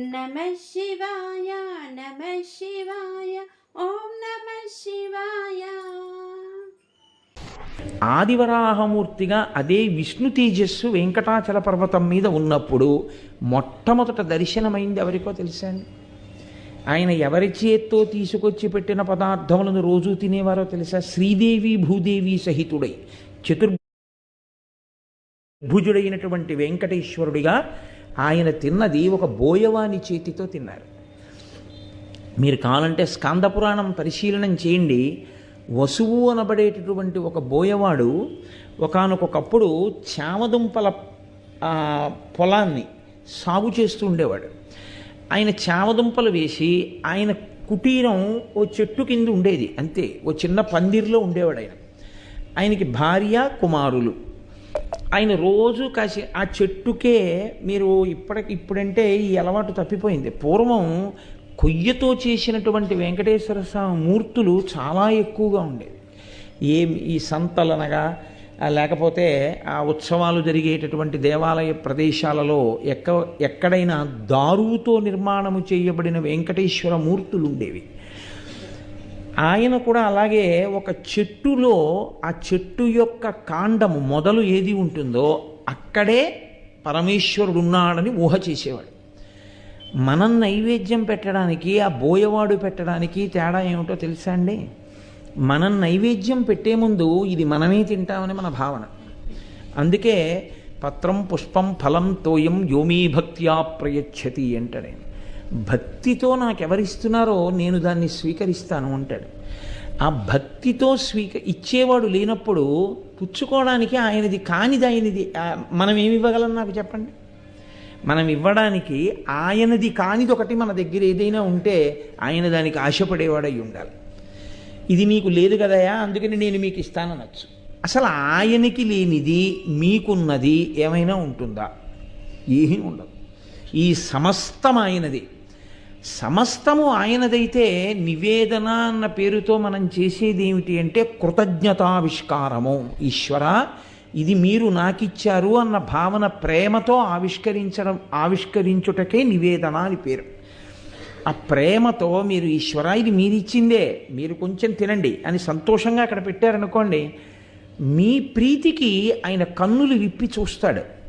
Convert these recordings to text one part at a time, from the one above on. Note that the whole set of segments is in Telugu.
నమ శివాయ నమ శివాయ ఓం నమ శివాయ. ఆదివరాహమూర్తిగా అదే విష్ణు తేజస్సు వెంకటాచల పర్వతం మీద ఉన్నప్పుడు మొట్టమొదట దర్శనమైంది ఎవరికో తెలుసా అండి? ఆయన ఎవరి చేత్తో తీసుకొచ్చి పెట్టిన పదార్థములను రోజూ తినేవారో తెలుసా? శ్రీదేవి భూదేవి సహితుడై చతుర్భుజుడైనటువంటి వెంకటేశ్వరుడిగా ఆయన తిన్నది ఒక బోయవాని చేతితో తిన్నారు. మీరు కావాలంటే స్కందపురాణం పరిశీలనం చేయండి. వసువు అనబడేటటువంటి ఒక బోయవాడు ఒకానొకప్పుడు చామదుంపల పొలాన్ని సాగు చేస్తూ ఉండేవాడు. ఆయన చామదుంపలు వేసి ఆయన కుటీరం ఓ చెట్టు కింద ఉండేది అంతే. ఓ చిన్న పందిరిలో ఉండేవాడు ఆయన. ఆయనకి భార్య కుమారులు. ఆయన రోజు కాసి ఆ చెట్టుకే మీరు ఇప్పటికి ఇప్పుడంటే ఈ అలవాటు తప్పిపోయింది. పూర్వం కొయ్యతో చేసినటువంటి వెంకటేశ్వర స్వామి మూర్తులు చాలా ఎక్కువగా ఉండేవి. ఏం ఈ సంతలనగా లేకపోతే ఆ ఉత్సవాలు జరిగేటటువంటి దేవాలయ ప్రదేశాలలో ఎక్క ఎక్కడైనా దారువుతో నిర్మాణము చేయబడిన వెంకటేశ్వర మూర్తులు ఉండేవి. ఆయన కూడా అలాగే ఒక చెట్టులో ఆ చెట్టు యొక్క కాండము మొదలు ఏది ఉంటుందో అక్కడే పరమేశ్వరుడు ఉన్నాడని ఊహ చేసేవాడు. మనం నైవేద్యం పెట్టడానికి ఆ బోయవాడు పెట్టడానికి తేడా ఏమిటో తెలుసా అండి? మనం నైవేద్యం పెట్టే ముందు ఇది మనమే తింటామని మన భావన. అందుకే పత్రం పుష్పం ఫలం తోయం యోమీ భక్త్యా ప్రయచ్చతి అంటాడు భక్తితో నాకెవరిస్తున్నారో నేను దాన్ని స్వీకరిస్తాను అంటాడు. ఆ భక్తితో స్వీక ఇచ్చేవాడు లేనప్పుడు పుచ్చుకోవడానికి ఆయనది కానిది ఆయనది మనం ఏమి ఇవ్వగలం నాకు చెప్పండి? మనం ఇవ్వడానికి ఆయనది కానిది ఒకటి మన దగ్గర ఏదైనా ఉంటే ఆయన దానికి ఆశపడేవాడై ఉండాలి. ఇది నీకు లేదు కదయా? అందుకని నేను మీకు ఇస్తాననొచ్చు. అసలు ఆయనకి లేనిది మీకున్నది ఏమైనా ఉంటుందా? ఏమీ ఉండదు. ఈ సమస్తం ఆయనది. సమస్తము ఆయనదైతే నివేదన అన్న పేరుతో మనం చేసేది ఏమిటి అంటే కృతజ్ఞతావిష్కారము. ఈశ్వర ఇది మీరు నాకిచ్చారు అన్న భావన ప్రేమతో ఆవిష్కరించడం ఆవిష్కరించుటకే నివేదన అని పేరు. ఆ ప్రేమతో మీరు ఈశ్వర ఇది మీరు ఇచ్చిందే మీరు కొంచెం తినండి అని సంతోషంగా అక్కడ పెట్టారనుకోండి మీ ప్రీతికి ఆయన కన్నులు విప్పి చూస్తాడు.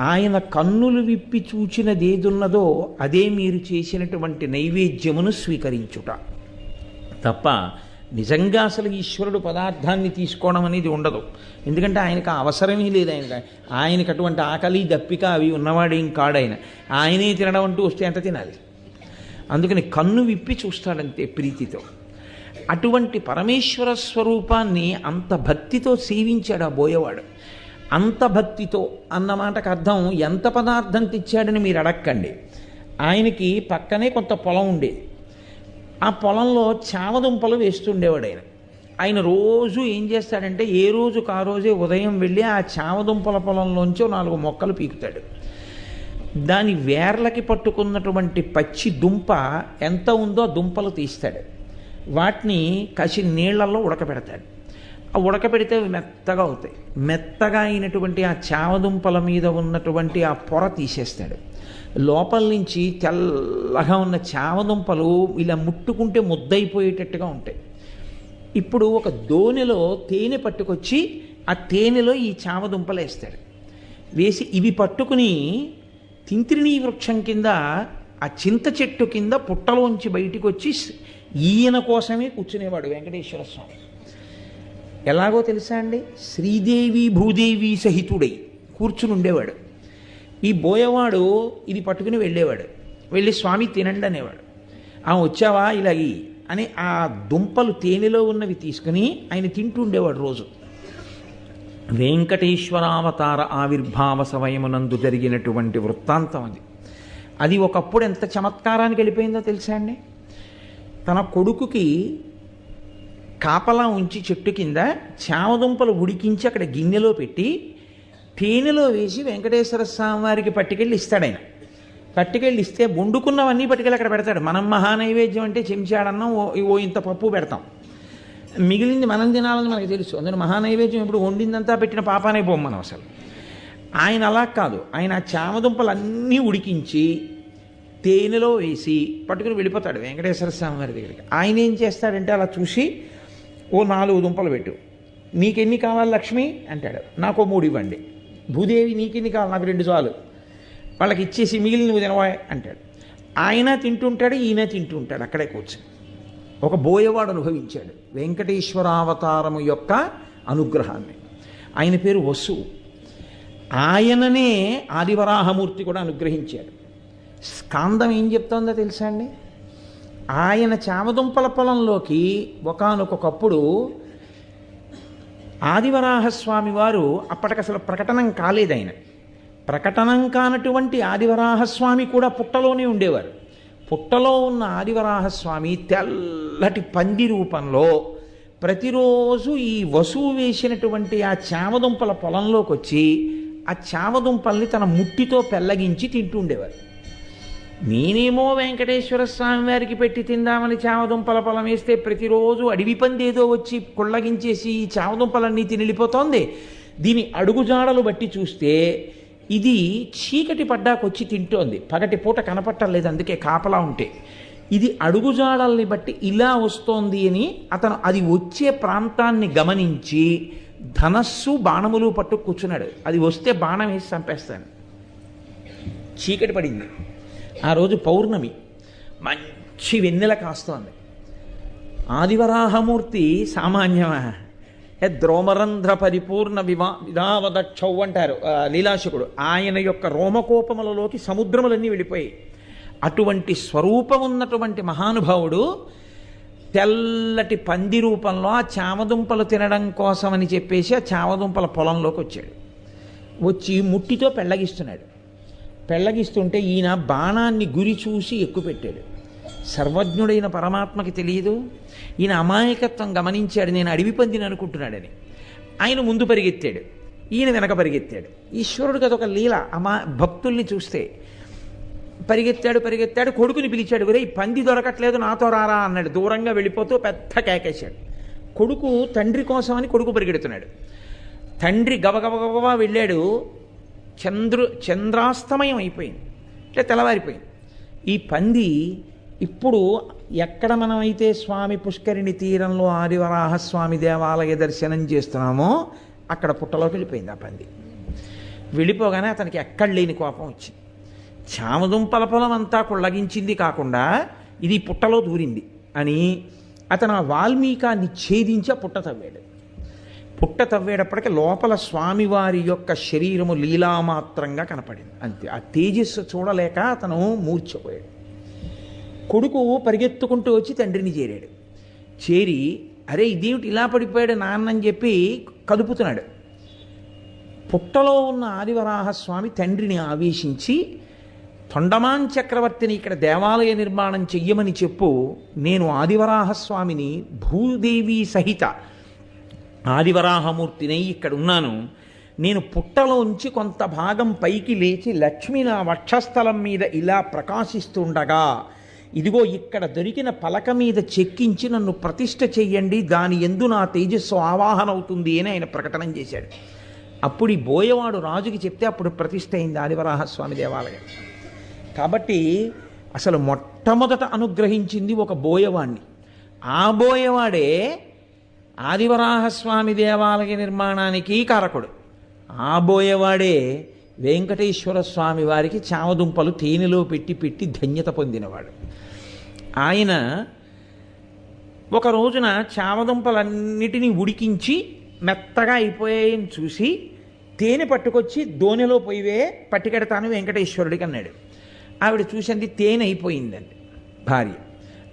ఆయన కన్నులు విప్పి చూచినది ఏదున్నదో అదే మీరు చేసినటువంటి నైవేద్యమును స్వీకరించుట. తప్ప నిజంగా అసలు ఈశ్వరుడు పదార్థాన్ని తీసుకోవడం అనేది ఉండదు. ఎందుకంటే ఆయనకు అవసరమే లేదు ఆయన. ఆయనకు అటువంటి ఆకలి దప్పిక అవి ఉన్నవాడేం కాడాయన ఆయనే తినడం అంటూ వస్తే ఎంత తినాలి? అందుకని కన్ను విప్పి చూస్తాడంతే ప్రీతితో. అటువంటి పరమేశ్వర స్వరూపాన్ని అంత భక్తితో సేవించాడు ఆ బోయవాడు. అంత భక్తితో అన్న మాటకు అర్థం ఎంత పదార్థం తెచ్చాడని మీరు అడక్కండి. ఆయనకి పక్కనే కొంత పొలం ఉండేది. ఆ పొలంలో చామదుంపలు వేస్తుండేవాడు ఆయన. ఆయన రోజు ఏం చేస్తాడంటే ఏ రోజుకు ఆ రోజే ఉదయం వెళ్ళి ఆ చామదుంపల పొలంలోంచి నాలుగు మొక్కలు పీకుతాడు. దాని వేర్లకి పట్టుకున్నటువంటి పచ్చి దుంప ఎంత ఉందో ఆ దుంపలు తీస్తాడు. వాటిని కసి నీళ్ళలో ఉడకబెడతాడు. ఆ ఉడకబెడితే అవి మెత్తగా అవుతాయి. మెత్తగా అయినటువంటి ఆ చావదుంపల మీద ఉన్నటువంటి ఆ పొర తీసేస్తాడు. లోపల నుంచి తెల్లగా ఉన్న చామదుంపలు ఇలా ముట్టుకుంటే ముద్దయిపోయేటట్టుగా ఉంటాయి. ఇప్పుడు ఒక దోనెలో తేనె పట్టుకొచ్చి ఆ తేనెలో ఈ చామదుంపలు వేస్తాడు. వేసి ఇవి పట్టుకుని తింత్రిణీ వృక్షం కింద ఆ చింత చెట్టు కింద పుట్టలోంచి బయటికి వచ్చి ఈయన కోసమే కూర్చునేవాడు వెంకటేశ్వర స్వామి. ఎలాగో తెలుసా అండి? శ్రీదేవి భూదేవి సహితుడై కూర్చుని ఉండేవాడు. ఈ బోయవాడు ఇది పట్టుకుని వెళ్ళేవాడు. వెళ్ళి స్వామి తినండి అనేవాడు. ఆ వచ్చావా ఇలాగి అని ఆ దుంపలు తేనెలో ఉన్నవి తీసుకుని ఆయన తింటూ ఉండేవాడు రోజు. వెంకటేశ్వరావతార ఆవిర్భావ సమయమునందు జరిగినటువంటి వృత్తాంతం అది. అది ఒకప్పుడు ఎంత చమత్కారానికి వెళ్ళిపోయిందో తెలుసా అండి? తన కొడుకుకి కాపలా ఉంచి చెట్టు కింద చామదుంపలు ఉడికించి అక్కడ గిన్నెలో పెట్టి తేనెలో వేసి వెంకటేశ్వర స్వామి వారికి పట్టుకెళ్ళి ఇస్తాడు ఆయన. పట్టుకెళ్ళి ఇస్తే వండుకున్నవన్నీ పట్టుకెళ్ళి అక్కడ పెడతాడు. మనం మహానైవేద్యం అంటే చెంచాడన్నం ఓ ఓ ఇంత పప్పు పెడతాం. మిగిలింది మనం తినాలని మనకు తెలుసు. అందులో మహానైవేద్యం ఇప్పుడు వండిందంతా పెట్టిన పాపానే పోం మనం అసలు. ఆయన అలా కాదు. ఆయన చామదుంపలు అన్నీ ఉడికించి తేనెలో వేసి పట్టుకుని వెళ్ళిపోతాడు వెంకటేశ్వర స్వామి వారి దగ్గరికి. ఆయన ఏం చేస్తాడంటే అలా చూసి ఓ నాలుగు దుంపలు పెట్టు. నీకెన్ని కావాలి లక్ష్మి? అంటాడు. నాకు ఓ మూడు ఇవ్వండి. భూదేవి నీకెన్ని కావాలి? నాకు రెండు చాలు. వాళ్ళకి ఇచ్చేసి మిగిలిన నువ్వు తినవా అంటాడు. ఆయన తింటుంటాడు ఈయన తింటుంటాడు అక్కడే కూర్చొని. ఒక బోయవాడు అనుభవించాడు వెంకటేశ్వరావతారము యొక్క అనుగ్రహాన్ని. ఆయన పేరు వసు. ఆయననే ఆదివరాహమూర్తి కూడా అనుగ్రహించాడు. స్కాందం ఏం చెప్తోందో తెలుసా అండి? ఆయన చామదుంపల పొలంలోకి ఒకానొకప్పుడు ఆదివరాహస్వామి వారు అప్పటికి అసలు ప్రకటనం కాలేదు ఆయన ప్రకటనం కానటువంటి ఆదివరాహస్వామి కూడా పుట్టలోనే ఉండేవారు. పుట్టలో ఉన్న ఆదివరాహస్వామి తెల్లటి పంది రూపంలో ప్రతిరోజు ఈ వసువు వేసినటువంటి ఆ చామదుంపల పొలంలోకి వచ్చి ఆ చామదుంపల్ని తన ముట్టితో పెల్లగించి తింటూ ఉండేవారు. నేనేమో వెంకటేశ్వర స్వామి వారికి పెట్టి తిందామని చామదుంపల పొలం వేస్తే ప్రతిరోజు అడవి పందేదో వచ్చి కుళ్ళగించేసి ఈ చామదుంపలన్నీ తినిలిపోతోంది దీని అడుగుజాడలు బట్టి చూస్తే ఇది చీకటి పడ్డాకొచ్చి తింటోంది. పగటి పూట కనపట్టలేదు అందుకే కాపలా ఉంటే. ఇది అడుగుజాడల్ని బట్టి ఇలా వస్తోంది అని అతను అది వచ్చే ప్రాంతాన్ని గమనించి ధనస్సు బాణములు పట్టు కూర్చున్నాడు. అది వస్తే బాణం వేసి చంపేస్తాను. చీకటి పడింది. ఆ రోజు పౌర్ణమి. మంచి వెన్నెల కాస్తోంది. ఆదివరాహమూర్తి సామాన్యమా? ద్రోమరంధ్ర పరిపూర్ణ వివా విధావదక్షౌ అంటారు లీలాశకుడు. ఆయన యొక్క రోమకోపములలోకి సముద్రములన్నీ వెళ్ళిపోయాయి. అటువంటి స్వరూపం ఉన్నటువంటి మహానుభావుడు తెల్లటి పంది రూపంలో ఆ చామదుంపలు తినడం కోసమని చెప్పేసి ఆ చామదుంపల పొలంలోకి వచ్చాడు. వచ్చి ముట్టితో పెళ్ళగిస్తున్నాడు. పెళ్ళగిస్తుంటే ఈయన బాణాన్ని గురి చూసి ఎక్కుపెట్టాడు. సర్వజ్ఞుడైన పరమాత్మకి తెలియదు. ఈయన అమాయకత్వం గమనించాడు. నేను అడవి పందిని అనుకుంటున్నాడని. ఆయన ముందు పరిగెత్తాడు. ఈయన వెనక పరిగెత్తాడు. ఈశ్వరుడు అదొక లీల. అమా భక్తుల్ని చూస్తే. పరిగెత్తాడు పరిగెత్తాడు. కొడుకుని పిలిచాడు ఒరే ఈ పంది దొరకట్లేదు నాతో రారా అన్నాడు. దూరంగా వెళ్ళిపోతూ పెద్ద కేకేశాడు. కొడుకు తండ్రి కోసమని కొడుకు పరిగెడుతున్నాడు. తండ్రి గబగబగబా వెళ్ళాడు. చంద్రు చంద్రాస్తమయం అయిపోయింది. అంటే తెల్లవారిపోయింది. ఈ పంది ఇప్పుడు ఎక్కడ మనమైతే స్వామి పుష్కరిణి తీరంలో ఆదివరాహస్వామి దేవాలయ దర్శనం చేస్తున్నామో అక్కడ పుట్టలోకి వెళ్ళిపోయింది ఆ పంది. వెళ్ళిపోగానే అతనికి ఎక్కడ లేని కోపం వచ్చింది. చామదుంపల పొలం అంతా కుళ్ళగించింది కాకుండా ఇది పుట్టలో దూరింది అని అతను ఆ వాల్మీకాన్ని ఛేదించి ఆ పుట్ట తవ్వాడు. పుట్ట తవ్వేటప్పటికీ లోపల స్వామివారి యొక్క శరీరము లీలామాత్రంగా కనపడింది. అంతే. ఆ తేజస్సు చూడలేక అతను మూర్చిపోయాడు కొడుకు పరిగెత్తుకుంటూ వచ్చి తండ్రిని చేరాడు. చేరి అరే ఇదేమిటి ఇలా పడిపోయాడు నాన్న అని చెప్పి కదుపుతున్నాడు. పుట్టలో ఉన్న ఆదివరాహస్వామి తండ్రిని ఆవేశించి తొండమాన్ చక్రవర్తిని ఇక్కడ దేవాలయ నిర్మాణం చెయ్యమని చెప్పు. నేను ఆదివరాహస్వామిని భూదేవి సహిత ఆదివరాహమూర్తినై ఇక్కడ ఉన్నాను నేను పుట్టలోంచి కొంత భాగం పైకి లేచి లక్ష్మి నా వక్షస్థలం మీద ఇలా ప్రకాశిస్తుండగా ఇదిగో ఇక్కడ దొరికిన పలక మీద చెక్కించి నన్ను ప్రతిష్ఠ చెయ్యండి దాని ఎందు నా తేజస్సు ఆవాహనవుతుంది అని ఆయన ప్రకటన చేశాడు. అప్పుడు ఈ బోయవాడు రాజుకి చెప్తే అప్పుడు ప్రతిష్ఠ అయింది ఆదివరాహస్వామి దేవాలయం. కాబట్టి అసలు మొట్టమొదట అనుగ్రహించింది ఒక బోయవాణ్ణి. ఆ బోయవాడే ఆదివరాహస్వామి దేవాలయ నిర్మాణానికి కారకుడు. ఆ బోయవాడే వెంకటేశ్వర స్వామి వారికి చామదుంపలు తేనెలో పెట్టి పెట్టి ధన్యత పొందినవాడు. ఆయన ఒక రోజున చామదుంపలన్నిటినీ ఉడికించి మెత్తగా అయిపోయాయని చూసి తేనె పట్టుకొచ్చి దోనెలో పోయివే పట్టుకెడతాను వెంకటేశ్వరుడికి అన్నాడు. ఆవిడ చూసింది తేనె అయిపోయిందండి భార్య.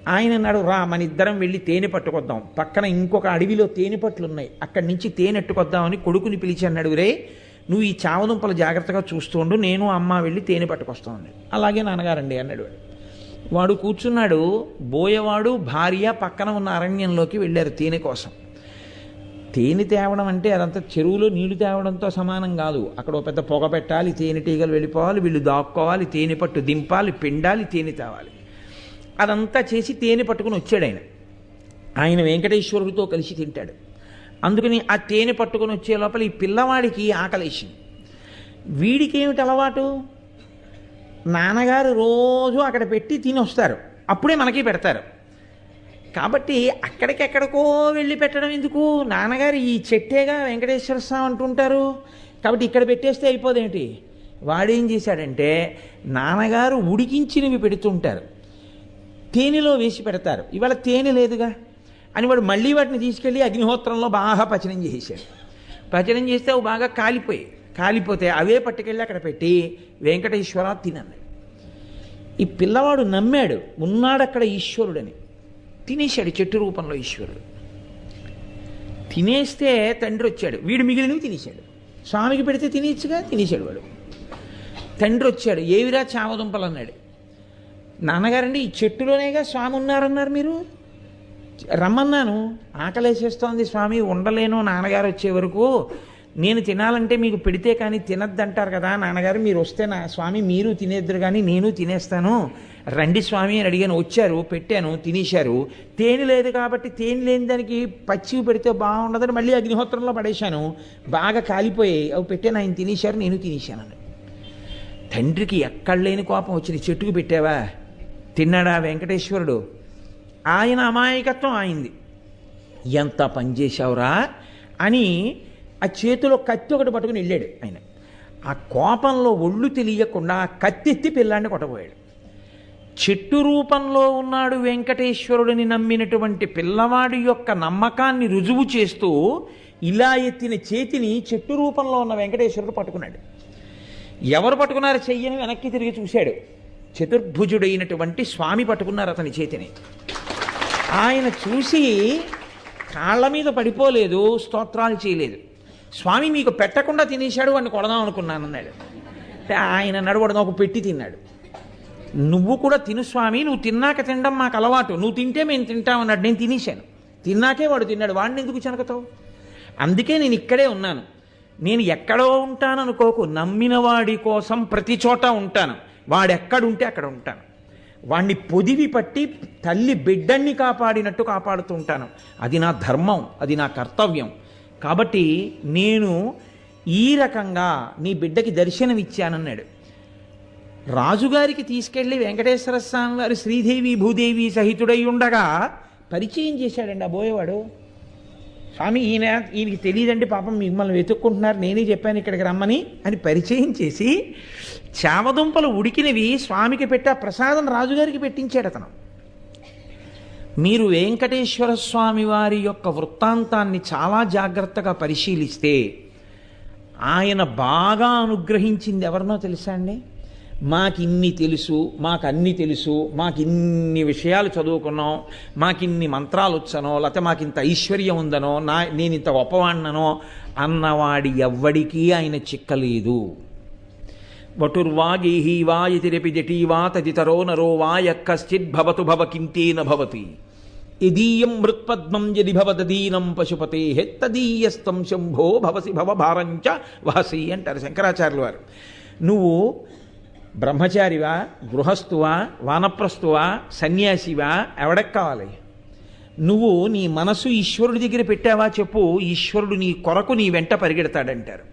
ఆయన అన్నాడు రా మన ఇద్దరం వెళ్ళి తేనె పట్టుకొద్దాం. పక్కన ఇంకొక అడవిలో తేనె పట్లు ఉన్నాయి అక్కడి నుంచి తేనె ఎట్టుకొద్దామని కొడుకుని పిలిచి అన్నాడు రే నువ్వు ఈ చావదుంపలు జాగ్రత్తగా చూస్తుండు. నేను అమ్మ వెళ్ళి తేనె పట్టుకొస్తాం అన్నాడు. అలాగే నాన్నగారండి అన్నాడు. వాడు వాడు కూర్చున్నాడు. బోయవాడు భార్య పక్కన ఉన్న అరణ్యంలోకి వెళ్ళారు తేనె కోసం. తేనె తేవడం అంటే అదంతా చెరువులో నీళ్ళు తేవడంతో సమానం కాదు. అక్కడ ఒక పెద్ద పొగ పెట్టాలి తేనెటీగలు వెళ్ళిపోవాలి వీళ్ళు దాక్కోవాలి తేనె పట్టు దింపాలి పిండాలి తేనె తేవాలి. అదంతా చేసి తేనె పట్టుకుని వచ్చాడు ఆయన. ఆయన వెంకటేశ్వరుడితో కలిసి తింటాడు. అందుకని ఆ తేనె పట్టుకొని వచ్చే లోపల ఈ పిల్లవాడికి ఆకలేసింది. వీడికి ఏమిటి అలవాటు? నాన్నగారు రోజు అక్కడ పెట్టి తిని వస్తారు. అప్పుడే మనకి పెడతారు. కాబట్టి అక్కడికెక్కడికో వెళ్ళి పెట్టడం ఎందుకు? నాన్నగారు ఈ చెట్టేగా వెంకటేశ్వర స్వామి అంటుంటారు. కాబట్టి ఇక్కడ పెట్టేస్తే అయిపోదేంటి వాడేం చేశాడంటే నాన్నగారు ఉడికించినవి పెడుతుంటారు. తేనెలో వేసి పెడతారు. ఇవాళ తేనె లేదుగా. అని వాడు మళ్ళీ వాటిని తీసుకెళ్ళి అగ్నిహోత్రంలో బాగా పచనం చేసేసాడు పచనం చేస్తే అవి బాగా కాలిపోయాయి. కాలిపోతే అవే పట్టుకెళ్ళి అక్కడ పెట్టి వెంకటేశ్వర తినన్నాడు. ఈ పిల్లవాడు నమ్మాడు ఉన్నాడు అక్కడ ఈశ్వరుడని. తినేశాడు చెట్టు రూపంలో ఈశ్వరుడు. తినేస్తే తండ్రి వచ్చాడు. వీడు మిగిలినవి తినేశాడు. స్వామికి పెడితే తినేచ్చుగా తినేశాడు వాడు. తండ్రి వచ్చాడు. ఏవిరా చామదుంపలు అన్నాడు నాన్నగారండి ఈ చెట్టులోనేగా స్వామి ఉన్నారన్నారు మీరు? రమ్మన్నాను. ఆకలేసేస్తోంది స్వామి ఉండలేను నాన్నగారు వచ్చే వరకు. నేను తినాలంటే మీకు పెడితే కానీ తినద్దంటారు కదా నాన్నగారు మీరు వస్తే నా స్వామి మీరు తినేద్దరు కానీ నేను తినేస్తాను. రండి స్వామి అని అడిగాను. వచ్చారు పెట్టాను తినేశారు. తేనె లేదు కాబట్టి తేనె లేని దానికి పచ్చివి పెడితే బాగుండదని మళ్ళీ అగ్నిహోత్రంలో పడేశాను. బాగా కాలిపోయాయి. అవి పెట్టాను ఆయన తినేశారు నేను తినేశాను తండ్రికి ఎక్కడ లేని కోపం వచ్చింది. చెట్టుకు పెట్టావా? తిన్నాడా వెంకటేశ్వరుడు? ఆయన అమాయకత్వం ఆయింది. ఎంత పనిచేశావురా అని ఆ చేతిలో కత్తి ఒకటి పట్టుకుని వెళ్ళాడు ఆయన. ఆ కోపంలో ఒళ్ళు తెలియకుండా ఆ కత్తి ఎత్తి పిల్లాన్ని కొట్టబోయాడు. చెట్టు రూపంలో ఉన్నాడు వెంకటేశ్వరుడిని నమ్మినటువంటి పిల్లవాడి యొక్క నమ్మకాన్ని రుజువు చేస్తూ ఇలా ఎత్తిన చేతిని చెట్టు రూపంలో ఉన్న వెంకటేశ్వరుడు పట్టుకున్నాడు. ఎవరు పట్టుకున్నారు చెయ్యని వెనక్కి తిరిగి చూశాడు. చతుర్భుజుడైనటువంటి స్వామి పట్టుకున్నారు అతని చేతిని. ఆయన చూసి కాళ్ళ మీద పడిపోలేదు స్తోత్రాలు చేయలేదు. స్వామి మీకు పెట్టకుండా తినేశాడు వాడిని కొడదాం అనుకున్నాను అన్నాడు. అంటే ఆయన నడవడం ఒక పెట్టి తిన్నాడు. నువ్వు కూడా తిను స్వామి నువ్వు తిన్నాక తినడం మాకు అలవాటు. నువ్వు తింటే మేము తింటామన్నాడు నేను తినేశాను. తిన్నాకే వాడు తిన్నాడు వాడిని ఎందుకు చెనకతావు? అందుకే నేను ఇక్కడే ఉన్నాను. నేను ఎక్కడో ఉంటాను అనుకోకు నమ్మిన వాడి కోసం ప్రతి చోట ఉంటాను. వాడెక్కడుంటే అక్కడ ఉంటాను వాణ్ణి పొదివి పట్టి తల్లి బిడ్డన్ని కాపాడినట్టు కాపాడుతూ ఉంటాను. అది నా ధర్మం అది నా కర్తవ్యం. కాబట్టి నేను ఈ రకంగా నీ బిడ్డకి దర్శనం ఇచ్చానన్నాడు రాజుగారికి తీసుకెళ్ళి వెంకటేశ్వర స్వామి వారు శ్రీదేవి భూదేవి సహితుడై ఉండగా పరిచయం చేశాడండి ఆ బోయేవాడు. స్వామి ఈయన ఈయనకి తెలియదండి పాపం మిమ్మల్ని వెతుక్కుంటున్నారు. నేనే చెప్పాను ఇక్కడికి రమ్మని అని పరిచయం చేసి చామదుంపలు ఉడికినవి స్వామికి పెట్టి ఆ ప్రసాదం రాజుగారికి పెట్టించాడు అతను. మీరు వెంకటేశ్వర స్వామి వారి యొక్క వృత్తాంతాన్ని చాలా జాగ్రత్తగా పరిశీలిస్తే ఆయన బాగా అనుగ్రహించింది ఎవరినో తెలుసా అండి? మాకిన్ని తెలుసు మాకు అన్ని తెలుసు మాకు ఇన్ని విషయాలు చదువుకున్నాం మాకిన్ని మంత్రాలు వచ్చనో లేకపోతే మాకింత ఐశ్వర్యం ఉందనో నా నేను ఇంత గొప్పవాడిననో అన్నవాడి ఎవ్వడికీ ఆయన చిక్కలేదు. వటుర్వాగేహీ వా ఇతిరపి జటీ వా తదితరో నరో వా యక్కశ్చిద్భవతు భవ కింతేన భవతి. యదీయం మృత్పద్మం యది భవదీనం పశుపతే తదీయస్తం శంభో భవసి భవ భారంచ వహసి అంటారు శంకరాచార్యులు వారు. నువ్వు బ్రహ్మచారివా గృహస్థువా వానప్రస్థువా సన్యాసివా ఎవడకు కావాలి? నువ్వు నీ మనసు ఈశ్వరుడి దగ్గర పెట్టావా చెప్పు ఈశ్వరుడు నీ కొరకు నీ వెంట పరిగెడతాడంటారు.